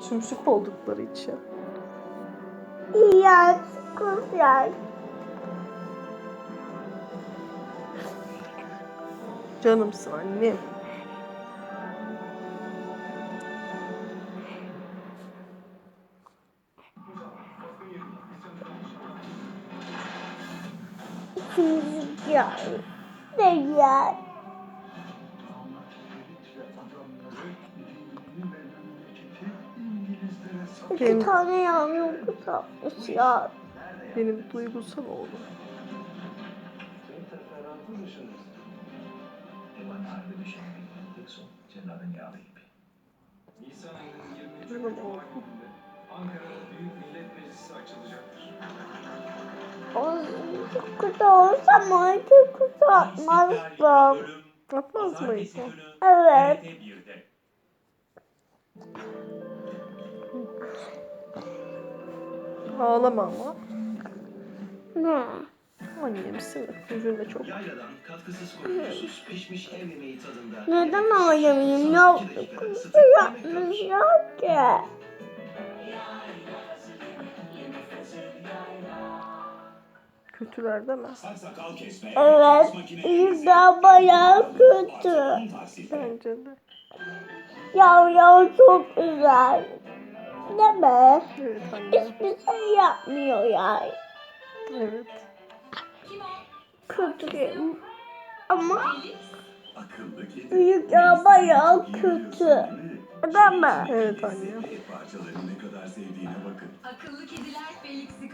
Sümsük oldukları için. İğrenç kızlar. Canımsın annem. İkinci yer. Değer. İki Benim- tane yavru kız yapmışlar. Benim duygusal oğlum. Nisan ayının 23 Canım Cuma oğlum. Ankara'da Büyük Millet Meclisi açılacaktır. O kız olsam artık kız atmazdım. Yapmaz mıydı? Evet. Ağlama ama. Ne? Çok. Yayladan katkısız pişmiş ev yemeği tadında. Neden ağlamayayım? Yavru kız da yapmışlar ki. Kötüler. Saksakal kesme. Evet. İlk bayağı kötü. Bence de. Yavru çok güzel. Mi? Evet anne. Hiçbir şey yapmıyor yani. Evet. Kötü. Ama büyük ya bayağı kötü. Değil mi? Evet anne. Akıllı kediler Felix'i